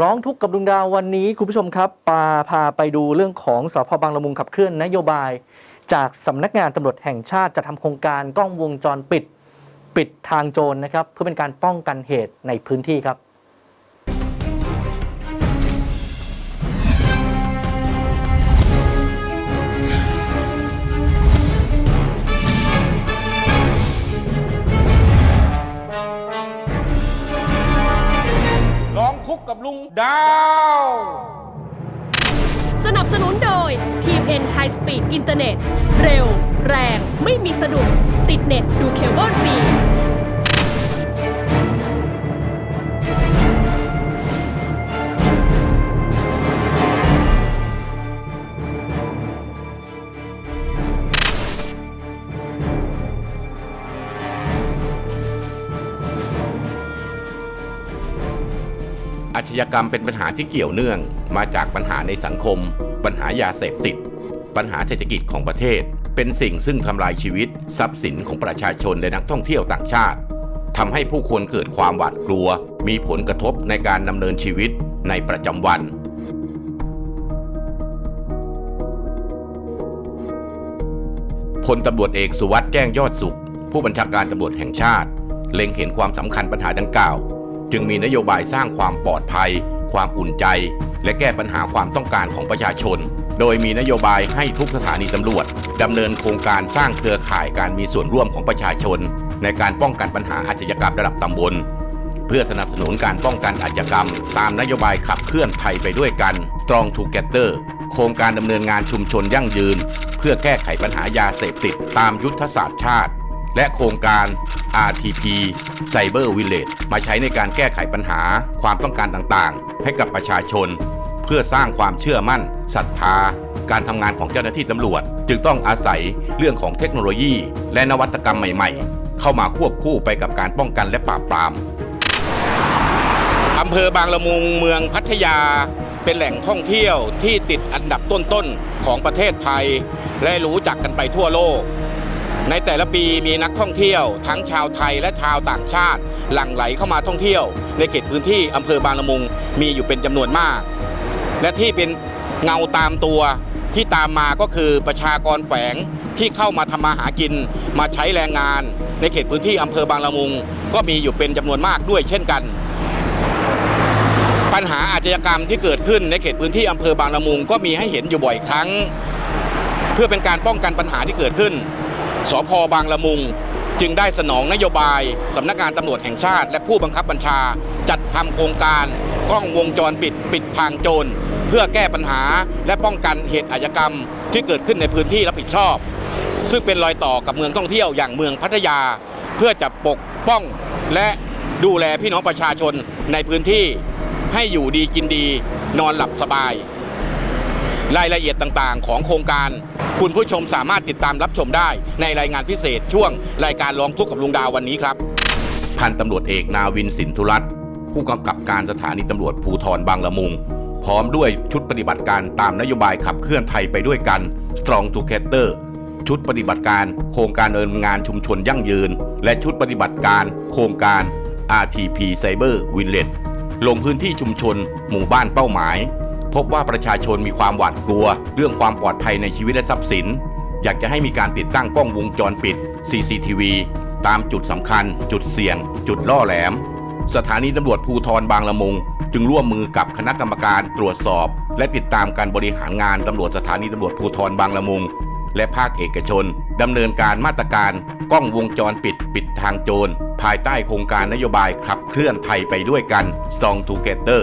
ร้องทุกข์กับดวงดาววันนี้คุณผู้ชมครับปาพาไปดูเรื่องของสพบางละมุงขับเคลื่อนนโยบาย จากสำนักงานตำรวจแห่งชาติจะทำโครงการกล้องวงจรปิด ปิดทางโจรนะครับ เพื่อเป็นการป้องกันเหตุในพื้นที่ครับ ลุงดาว สนับสนุนโดยทีมเอ็นไฮสปีดอินเทอร์เน็ตเร็ว แรง ไม่มีสะดุดติดเน็ตดูเคเบิลฟรี ชญากรรมเป็นปัญหาที่เกี่ยวเนื่อง มาจากปัญหาในสังคม ปัญหายาเสพติด ปัญหาเศรษฐกิจของประเทศ เป็นสิ่งซึ่งทำลายชีวิต ทรัพย์สินของประชาชนและนักท่องเที่ยวต่างชาติทำให้ผู้คนเกิดความหวาดกลัว มีผลกระทบในการดำเนินชีวิตในประจำวัน พลตำรวจเอกสุวัสด์แจ้งยอดสุข ผู้บัญชาการตำรวจแห่งชาติ เล็งเห็นความสำคัญปัญหาดังกล่าว จึงมีนโยบายสร้างความปลอดภัย ความอุ่นใจ และแก้ปัญหาความต้องการของประชาชน โดยมีนโยบายให้ทุกสถานีตำรวจดำเนินโครงการสร้างเครือข่ายการมีส่วนร่วมของประชาชน ในการป้องกันปัญหาอาชญากรรมระดับตำบล เพื่อสนับสนุนการป้องกันอาชญากรรม ตามนโยบายขับเคลื่อนไทยไปด้วยกัน Strong Together โครงการดำเนินงานชุมชนยั่งยืน เพื่อแก้ไขปัญหายาเสพติดตามยุทธศาสตร์ชาติ และโครงการ RTP Cyber Village มาใช้ในการแก้ไขปัญหาความต้องการต่างๆ ให้กับประชาชน เพื่อสร้างความเชื่อมั่นศรัทธา การทำงานของเจ้าหน้าที่ตำรวจ จึงต้องอาศัยเรื่องของเทคโนโลยี และนวัตกรรมใหม่ๆ เข้ามาควบคู่ไปกับการป้องกันและปราบปรามอำเภอบางละมุงเมืองพัทยา เป็นแหล่งท่องเที่ยวที่ติดอันดับต้นๆของประเทศไทย และรู้จักกันไปทั่วโลก ในแต่ละปีมีนักท่องเที่ยว ทั้งชาวไทยและชาวต่างชาติ หลั่งไหลเข้ามาท่องเที่ยว ในเขตพื้นที่อำเภอบางละมุงมีอยู่เป็นจำนวนมาก และที่เป็นเงาตามตัวที่ตามมาก็คือประชากรแฝงที่เข้ามาทำมาหากิน มาใช้แรงงาน ในเขตพื้นที่อำเภอบางละมุง ก็มีอยู่เป็นจำนวนมากด้วยเช่นกัน ปัญหาอาชญากรรมที่เกิดขึ้นในเขตพื้นที่อำเภอบางละมุง ก็มีให้เห็นอยู่บ่อยครั้ง เพื่อเป็นการป้องกันปัญหาที่เกิดขึ้น สพบางละมุง จึงได้สนองนโยบายสำนักงานตำรวจแห่งชาติ และผู้บังคับบัญชา จัดทำโครงการกล้องวงจรปิดปิดทางโจร เพื่อแก้ปัญหาและป้องกันเหตุอาชญากรรม ที่เกิดขึ้นในพื้นที่รับผิดชอบ ซึ่งเป็นรอยต่อกับเมืองท่องเที่ยวอย่างเมืองพัทยา เพื่อจะปกป้องและดูแลพี่น้องประชาชนในพื้นที่ ให้อยู่ดีกินดี นอนหลับสบาย รายละเอียดต่างๆ ของโครงการ คุณผู้ชมสามารถติดตามรับชมได้ในรายงานพิเศษช่วงรายการร้องทุกข์กับลุงดาววันนี้ครับพันตำรวจเอกนาวินสินธุรัตน์ผู้กำกับการสถานีตำรวจภูธรบางละมุง พร้อมด้วยชุดปฏิบัติการตามนโยบายขับเคลื่อนไทยไปด้วยกัน Strong Together ชุดปฏิบัติการโครงการเนินงานชุมชนยั่งยืน และชุดปฏิบัติการโครงการ RTP Cyber Village ลงพื้นที่ชุมชน หมู่บ้านเป้าหมาย พบว่าประชาชนมีความหวาดกลัว เรื่องความปลอดภัยในชีวิตและทรัพย์สิน อยากจะให้มีการติดตั้งกล้องวงจรปิด CCTV ตามจุดสำคัญ จุดเสี่ยง จุดล่อแหลม สถานีตำรวจภูทรบางละมุง จึงร่วมมือกับคณะกรรมการตรวจสอบ และติดตามการบริหารงานตำรวจสถานีตำรวจภูทรบางละมุง และภาคเอกชนดำเนินการมาตรการกล้องวงจรปิดปิดทางโจร ภายใต้โครงการนโยบายขับเคลื่อนไทยไปด้วยกัน Strong Together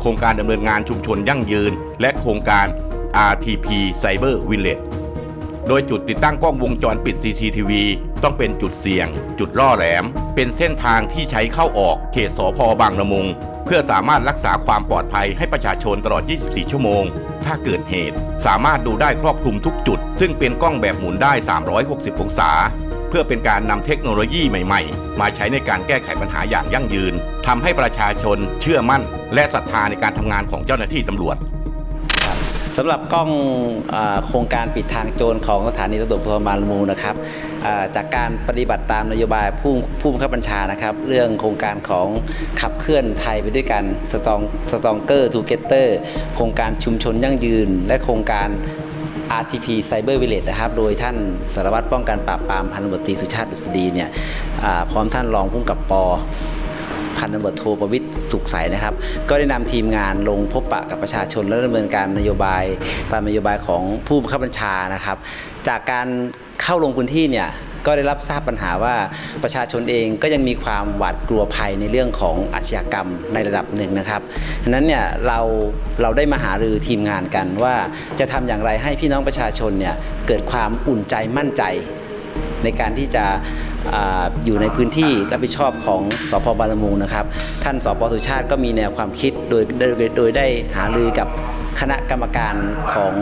โครงการดำเนินงานชุมชนยั่งยืน และโครงการ RTP Cyber Village โดยจุดติดตั้งกล้องวงจรปิด CCTV ต้องเป็นจุดเสี่ยง จุดล่อแหลม เป็นเส้นทางที่ใช้เข้าออกเขตสพบางละมุง เพื่อสามารถรักษาความปลอดภัยให้ประชาชนตลอด 24 ชั่วโมง ถ้าเกิดเหตุ สามารถดูได้ครอบคลุมทุกจุด ซึ่งเป็นกล้องแบบหมุนได้ 360 องศา เพื่อเป็นการนำเทคโนโลยีใหม่ ๆ มาใช้ในการแก้ไขปัญหาอย่างยั่งยืน ทำให้ประชาชนเชื่อมั่น และศรัทธาในการทำงานของเจ้าหน้าที่ตำรวจสำหรับกล้องอโครงการปิดทางโจรของสถานีตำรวจภูธรบางละมุงนะครับจากการปฏิบัติตามนโยบายผู้ผู้บังคับบัญชานะครับ เรื่องโครงการของขับเคลื่อนไทยไปด้วยกันสตองสตองเกอร์ทูเกเตอร์โครงการชุมชนยั่งยืน และโครงการ RTP Cyber Village นะครับ โดยท่านสารวัตรป้องกันปราบปรามพันตำรวจตรีสุชาติดุษฎีเนี่ยพร้อมท่านรองผู้กำกับป พันตำรวจโทประวิทย์สุขใสนะครับ ก็ได้นำทีมงานลงพบปะกับประชาชนและดำเนินการนโยบายตามนโยบายของผู้บังคับบัญชานะครับ จากการเข้าลงพื้นที่เนี่ยก็ได้รับทราบปัญหาว่าประชาชนเองก็ยังมีความหวาดกลัวภัยในเรื่องของอาชญากรรมในระดับหนึ่งนะครับฉะนั้นเนี่ยเราเราได้มาหารือทีมงานกันว่าจะทำอย่างไรให้พี่น้องประชาชนเนี่ยเกิดความอุ่นใจมั่นใจ ในการที่จะ อยู่ในพื้นที่รับผิดชอบของสพบางลมุงนะครับ ท่านสพสุชาติก็มีแนวความคิดโดยโดยโดยได้หารือกับคณะกรรมการของ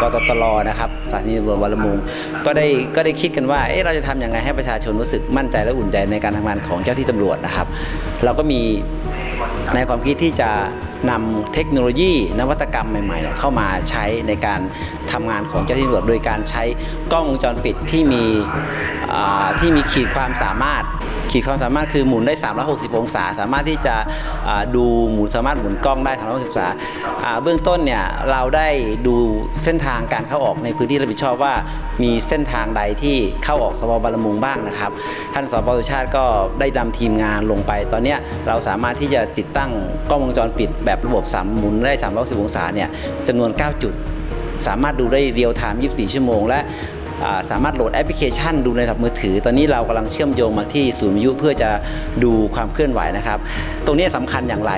กตตลนะครับสถานีตำรวจบางละมุงก็ได้ก็ได้คิดกันว่าเอ๊ะเราจะทำยังไงให้ประชาชนรู้สึกมั่นใจและอุ่นใจในการทำงานของเจ้าที่ตำรวจนะครับ เราก็มีในความคิดที่จะ นำเทคโนโลยีนวัตกรรมใหม่ๆเเข้ามาใช้ในการทำงานของเจ้าหน้าที่ตำรวจโดยการใช้กล้องวงจรปิดที่มีที่มีขีดความสามารถขีดความสามารถคือหมุนได้ 360 องศา สามารถที่จะดูหมุนสามารถหมุนกล้องได้360องศาอ่าเบื้องต้นเนี่ยเราได้ดูเส้นทางการเข้าออกในพื้นที่รับผิดชอบว่ามีเส้นทางใดที่เข้าออกสพบางลมุงบ้างนะครับ ท่านสปสุชาติก็ได้นำทีมงานลงไป ตอนนี้เราสามารถที่จะติดตั้งกล้องวงจรปิดแแบบระบบสามหมุนได้360องศาเนี่ยจำนวน 9 จุด สามารถดูได้เรียลไทม์24 ชั่วโมง และสามารถโหลดแอปพลิเคชันดูในโทรศัพท์มือถือ ตอนนี้เรากำลังเชื่อมโยงมาที่ศูนย์วิทยุเพื่อจะดูความเคลื่อนไหวนะครับ ตรงนี้สำคัญอย่างไร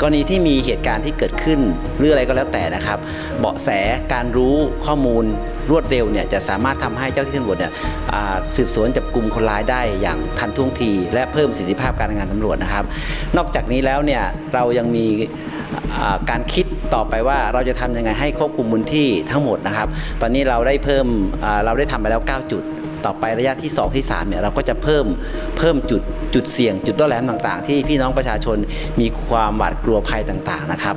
กรณีที่มีเหตุการณ์ที่เกิดขึ้นหรืออะไรก็แล้วแต่นะครับ เบาะแสการรู้ข้อมูล รวดเร็วเนี่ยจะสามารถทำให้เจ้าที่ตำรวจเนี่ยสืบสวนจับกลุ่มคนร้ายได้อย่างทันท่วงที และเพิ่มประสิทธิภาพการทำงานตำรวจนะครับ นอกจากนี้แล้วเนี่ยเรายังมีการคิดต่อไปว่าเราจะทำยังไงให้ควบคุมพื้นที่ทั้งหมดนะครับ ตอนนี้เราได้เพิ่มเราได้ทำไปแล้ว 9 จุด ต่อไประยะที่ 2 ที่3เนี่ยเราก็จะเพิ่มเพิ่มจุดจุดเสี่ยง จุดล่อแหลมต่างๆ ที่พี่น้องประชาชนมีความหวาดกลัวภัยต่างๆนะครับ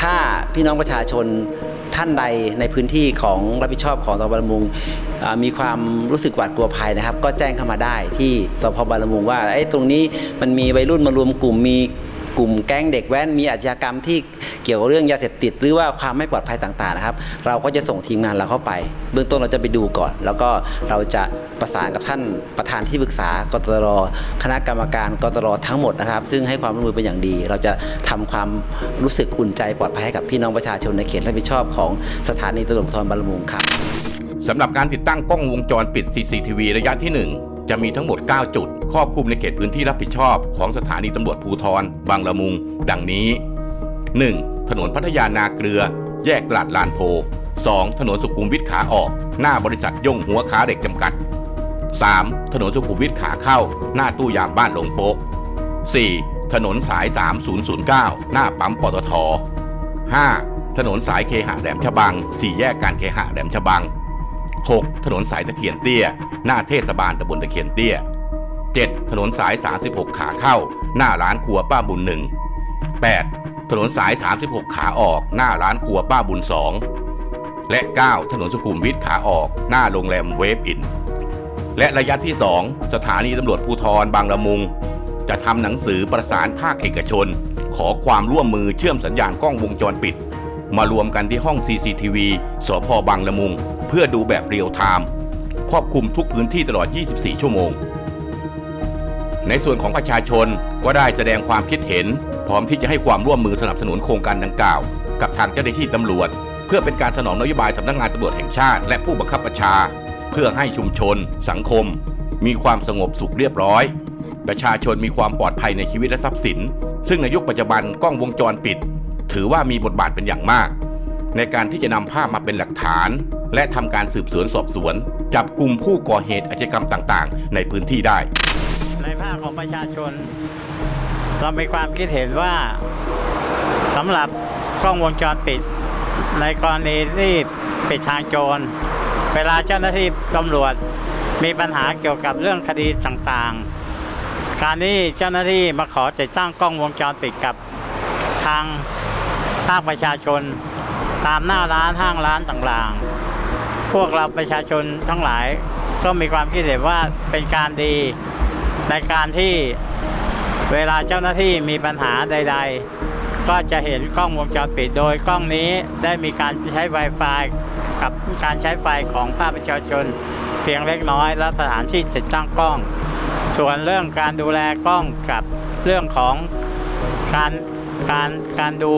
ถ้าพี่น้องประชาชน ท่านใดในพื้นที่ของรับผิดชอบของสพบารมุงมีความรู้สึกหวาดกลัวภัยนะครับ ก็แจ้งเข้ามาได้ที่สพบารมุงว่าไอ้ตรงนี้มันมีวัยรุ่นมารวมกลุ่มมี กลุ่มแก๊งเด็กแว้นมีอาชญากรรมที่เกี่ยวกับเรื่องยาเสพติด หรือว่าความไม่ปลอดภัยต่างๆนะครับ เราก็จะส่งทีมงานเราเข้าไป เบื้องต้นเราจะไปดูก่อน แล้วก็เราจะประสานกับท่านประธานที่ปรึกษากตรคณะกรรมการกตรทั้งหมดนะครับ ซึ่งให้ความร่วมมือเป็นอย่างดี เราจะทำความรู้สึกอุ่นใจปลอดภัยให้กับพี่น้องประชาชนในเขตรับผิดชอบของสถานีตำรวจภูธรบางละมุงครับสำหรับการติดตั้งกล้องวงจรปิด CCTV ระยะที่ 1 จะมีทั้งหมด 9 จุด รอบคลุมในเขตพื้นที่รับผิดชอบของสถานีตำรวจภูธรบางละมุง ดังนี้ 1. ถนนพัทยานาเกลือ แยกตลาดลานโพ 2. ถนนสุขุมวิทขาออก หน้าบริษัทย่งหัวค้าเด็กจำกัด 3. ถนนสุขุมวิทขาเข้า หน้าตู้ยามบ้านหลงโป๊ะ 4. ถนนสาย 3009 หน้าปั๊มปตท 5. ถนนสายเคหะแหลมฉบัง 4 แยกการเคหะแหลมฉบัง 6. ถนนสายตะเคียนเตี้ย หน้าเทศบาลตำบลตะเคียนเตี้ย 7. ถนนสาย 36 ขาเข้า หน้าร้านครัวป้าบุญหนึ่ง 8. ถนนสาย 36 ขาออก หน้าร้านครัวป้าบุญสองและ 9. ถนนสุขุมวิทขาออก หน้าโรงแรมเวฟอิน และระยะที่ 2 สถานีตำรวจภูธรบางละมุง จะทำหนังสือประสานภาคเอกชน ขอความร่วมมือเชื่อมสัญญาณกล้องวงจรปิด มารวมกันที่ห้อง CCTV สพบางละมุง เพื่อดูแบบเรียลไทม์ครอบคลุมทุกพื้นที่ตลอด 24 ชั่วโมง ในส่วนของประชาชนก็ได้แสดงความคิดเห็น พร้อมที่จะให้ความร่วมมือสนับสนุนโครงการดังกล่าว กับทางเจ้าหน้าที่ตำรวจ เพื่อเป็นการสนองนโยบายสำนักงานตำรวจแห่งชาติ และผู้บังคับบัญชา เพื่อให้ชุมชน สังคม มีความสงบสุขเรียบร้อย ประชาชนมีความปลอดภัยในชีวิตและทรัพย์สิน ซึ่งในยุคปัจจุบันกล้องวงจรปิด ถือว่ามีบทบาทเป็นอย่างมาก ในการที่จะนำภาพมาเป็นหลักฐาน และทำการสืบสวนสอบสวน จับกลุ่มผู้ก่อเหตุอาชญากรรมต่าง ๆ ในพื้นที่ได้ ในภาคของประชาชน เรามีความคิดเห็นว่าสำหรับกล้องวงจรปิด ในกรณีที่ปิดทางโจร เวลาเจ้าหน้าที่ตำรวจมีปัญหาเกี่ยวกับเรื่องคดีต่างๆ การที่เจ้าหน้าที่มาขอติดตั้งกล้องวงจรปิดกับททางภาคประชาชน ตามหน้าร้านห้างร้านต่างๆ พวกเราประชาชนทั้งหลายก็มีความคิดเห็นว่าเป็นการดี ในการที่เวลาเจ้าหน้าที่มีปัญหาใด ๆ ก็จะเห็นกล้องวงจรปิดโดยกล้องนี้ได้มีการใช้ Wi-Fi กับการใช้ไฟของภาคประชาชน เพียงเล็กน้อยและสถานที่ติดตั้งกล้อง ส่วนเรื่องการดูแลกล้องกับเรื่องของการการการดู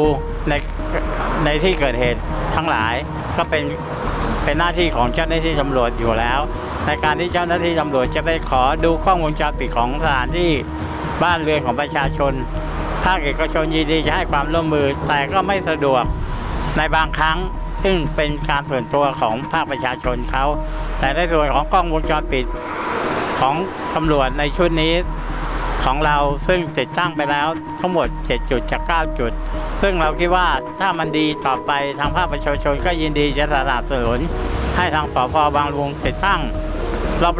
ในในที่เกิดเหตุทั้งหลายก็เป็นเป็นหน้าที่ของเจ้าหน้าที่ตำรวจอยู่แล้ว ในการที่เจ้าหน้าที่ตำรวจจะไปขอดูกล้องวงจรปิดของสถานที่บ้านเรือนของประชาชน ภาคเอกชนยินดีจะให้ความร่วมมือแต่ก็ไม่สะดวกในบางครั้งซึ่งเป็นการส่วนตัวของภาคประชาชนเขา แต่ในส่วนของกล้องวงจรปิดของตำรวจในชุดนี้ของเราซึ่งติดตั้งไปแล้วทั้งหมด 7 จุดจาก 9 จุด ซึ่งเราคิดว่าถ้ามันดีต่อไปทางภาคประชาชนก็ยินดีจะสนับสนุนให้ทางสพบางลุงติดตั้ง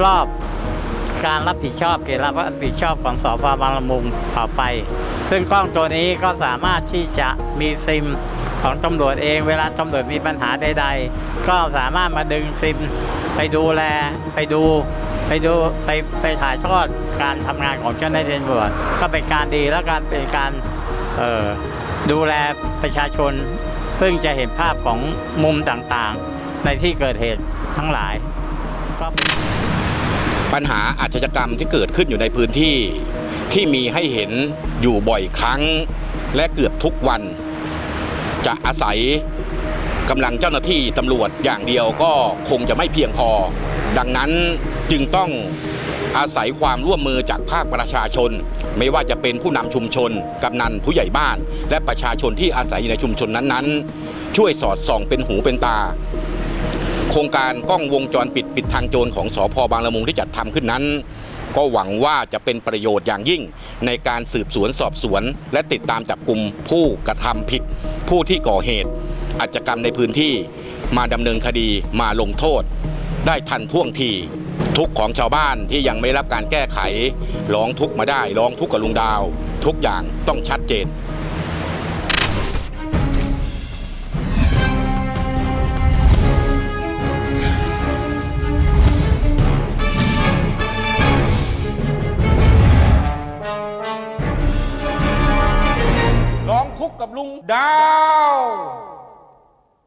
รอบๆ การรับผิดชอบเขตรับผิดชอบของสพบางละมุงต่อไป ซึ่งกล้องตัวนี้ก็สามารถที่จะมีซิมของตำรวจเองเวลาตำรวจมีปัญหาใด ๆ ก็สามารถมาดึงซิมไปดูแลไปดูไปดูไปไปถ่ายทอดการทำงานของเจ้าหน้าที่ตำรวจก็เป็นการดีและการเป็นการออดูแลประชาชน ซึ่งจะเห็นภาพของมุมต่างๆ ในที่เกิดเหตุทั้งหลายก็ ปัญหาอาชญากรรมที่เกิดขึ้นอยู่ในพื้นที่ที่มีให้เห็นอยู่บ่อยครั้ง และเกือบทุกวัน จะอาศัยกำลังเจ้าหน้าที่ตำรวจอย่างเดียวก็คงจะไม่เพียงพอ ดังนั้นจึงต้องอาศัยความร่วมมือจากภาคประชาชน ไม่ว่าจะเป็นผู้นำชุมชน กำนันผู้ใหญ่บ้าน และประชาชนที่อาศัยอยู่ในชุมชนนั้นๆ ช่วยสอดส่องเป็นหูเป็นตา โครงการกล้องวงจรปิดปิดทางโจรของสพบางละมุงที่จัดทำขึ้นนั้น ก็หวังว่าจะเป็นประโยชน์อย่างยิ่ง ในการสืบสวนสอบสวน และติดตามจับกลุ่มผู้กระทำผิด ผู้ที่ก่อเหตุอาชญากรรมในพื้นที่มาดำเนินคดีมาลงโทษ ได้ทันท่วงทีทุกของชาวบ้านที่ยังไม่ได้รับการแก้ไข ร้องทุกข์มาได้ ร้องทุกข์กับลุงดาว ทุกอย่างต้องชัดเจน